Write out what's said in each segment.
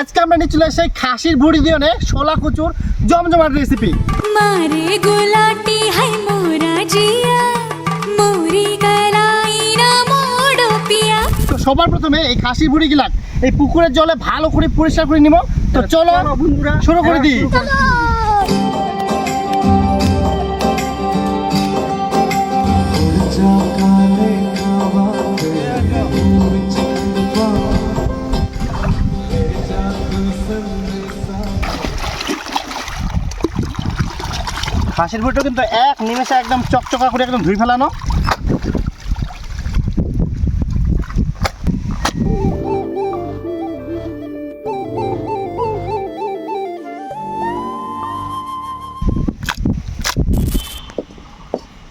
আজকে আমরা নিয়ে চলে সেই খাসির ভুড়ি দিয়ে নে ছোলা কচুর জমজমাট রেসিপি মারে গোলাটি হাই মোরা জিয়া। মোরি গলাই না মোড়ো পিয়া। তো সবার প্রথমে এই খাসির ভুড়ি গিলা এই পুকুরের জলে ভালো করে পরিষ্কার করে নিব। তো চলো শুরু করে দিই। খাসির বুড়িটা কিন্তু এক নিমেষে একদম চকচকা করে একদম ধুই ফেলানো।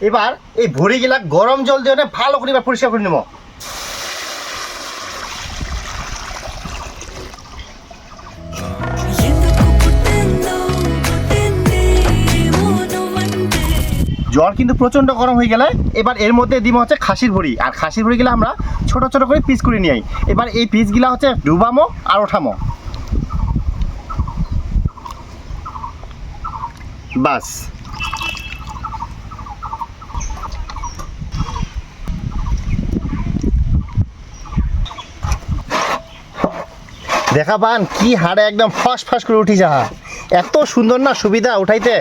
এবার এই ভরি গিলা গরম জল দিয়ে ভালো করে এবার পরিষ্কার করে নেব। জল কিন্তু প্রচণ্ড গরম হয়ে গেলে এবার এর মধ্যে দিব হচ্ছে খাসির ভুড়ি। আর খাসির ভুড়ি গিলা আমরা ছোট ছোট করে পিস করে নিয়ে এবার এই পিসগুলা হচ্ছে ডুবামো আর ওঠামো। বাস। দেখা পান কি হাড়ে একদম ফাঁস ফাঁস করে উঠি যাহা এত সুন্দর না সুবিধা উঠাইতে?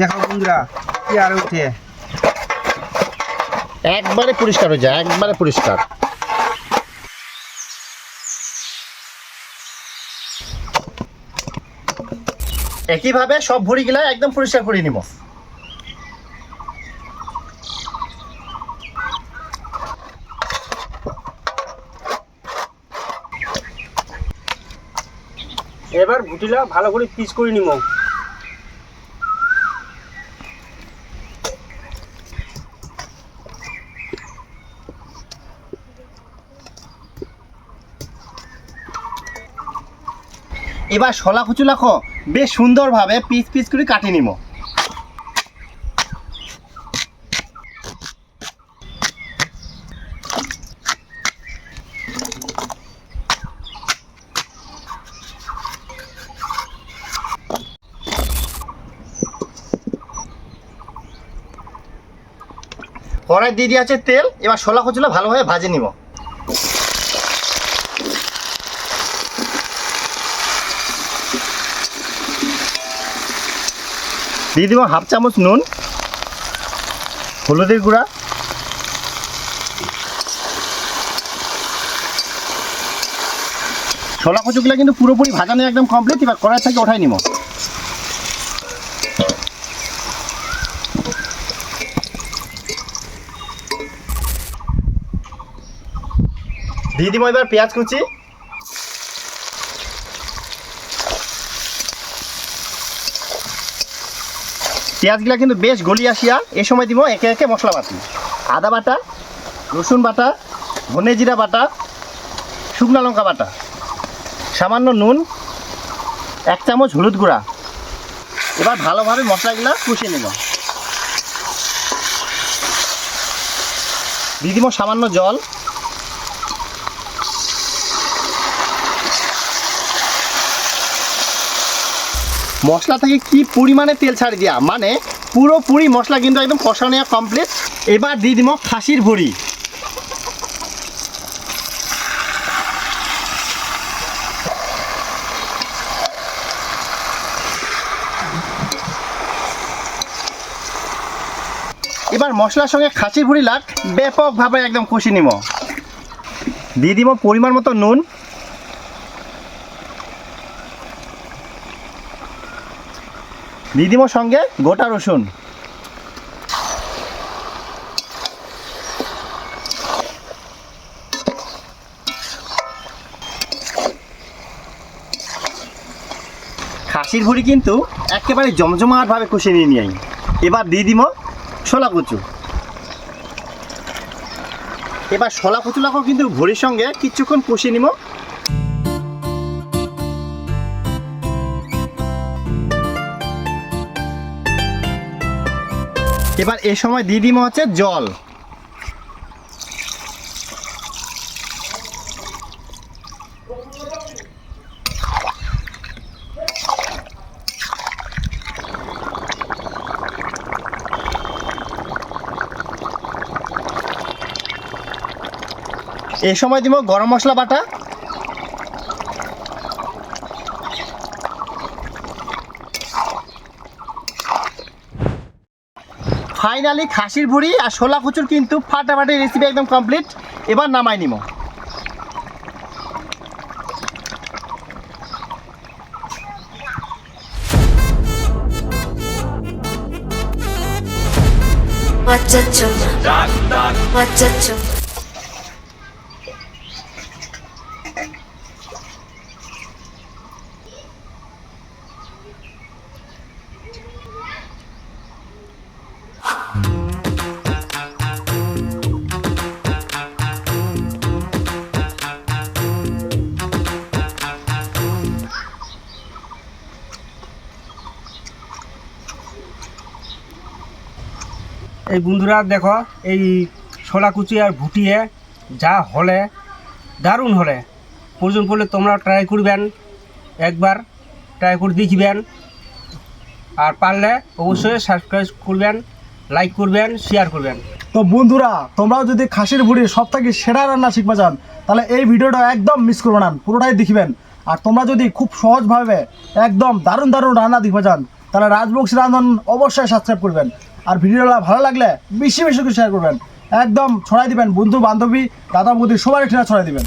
দেখো বন্ধুরা, কি আর উঠে। একবারে পরিষ্কার হয়ে যায়, একবারে পরিষ্কার। একইভাবে সব ভুড়িগুলা একদম পরিষ্কার করে নিব। এবার ভুটিলা ভালো করে পিস করে নিব। এবার শলা কুচু লাখো বেশ সুন্দরভাবে পিস পিস করে কাটি নিব কড়াই দিয়ে দিয়ে আছে তেল। এবার শলা কচুলা ভালোভাবে ভাজে নিব দিয়ে দিব হাফ চামচ নুন, হলুদের গুঁড়া, ছোলা কচুগুলো কিন্তু পুরোপুরি ভাজানো একদম কমপ্লিট এবার কড়াই থেকে ওঠাই নিব। দিয়ে দিব এবার পেঁয়াজ কুচি। পেঁয়াজগুলা কিন্তু বেশ গলি আসিয়া এ সময় দিব একে একে মশলা বাটি। আদা বাটা, রসুন বাটা, ধনে জিরা বাটা, শুকনো লঙ্কা বাটা। সামান্য নুন, এক চামচ হলুদ গুঁড়া। এবার ভালোভাবে মশলাগুলা কষিয়ে নেব। দিয়ে দিব সামান্য জল। মশলা থেকে কি পরিমাণে তেল ছাড়ি দিয়া? মানে পুরোপুরি মশলা কিন্তু একদম কষা নেওয়া কমপ্লিট এবার দিয়ে দিব খাসির ভুড়ি। এবার মশলার সঙ্গে খাসির ভুড়ি লাগ, ব্যাপকভাবে একদম কষি নিব। দিয়ে দিব পরিমাণ মতো নুন। দিয়ে সঙ্গে গোটা রসুন। খাসির ভুড়ি কিন্তু একেবারে জমজমাটভাবে কষিয়ে নিয়ে নিয়ে এবার দিয়ে দিব ছোলা কচু। এবার ছোলা কচুলাকেও কিন্তু ভুড়ির সঙ্গে কিছুক্ষণ কষিয়ে নিব এবার এ সময় দিয়ে দিব হচ্ছে জল। এ সময় দিব গরম মশলা বাটা। ফাইনালি খাসির ভুড়ি আর শোলা খুচুর কিন্তু ফাটাফাটি রেসিপি একদম কমপ্লিট এবার নামাই নিব আচ্ছা আচ্ছা। আচ্ছা আচ্ছা। এই বন্ধুরা, দেখো, এই ছোলা কুচি আর ভুটিয়ে যা হলে, দারুণ হলে, প্রয়োজন পড়লে তোমরা ট্রাই করবেন, একবার ট্রাই করে দেখবেন। আর পারলে অবশ্যই সাবস্ক্রাইব করবেন লাইক করবেন শেয়ার করবেন। তো বন্ধুরা, তোমরাও যদি খাসির ভুড়ি সব থেকে সেরা রান্না শিখতে চান, তাহলে এই ভিডিওটা একদম মিস করবে না, পুরোটাই দেখবেন। আর তোমরা যদি খুব সহজভাবে একদম দারুণ দারুণ রান্না দেখতে চান, তাহলে রাজবংশী রান্ধন অবশ্যই সাবস্ক্রাইব করবেন। আর ভিডিওটা ভালো লাগলে বেশি বেশি করে শেয়ার করবেন। একদম ছড়াই দিবেন। বন্ধু, বান্ধবী, দাদা, বৌদি সবাই ঠিকা ছড়াই দিবেন।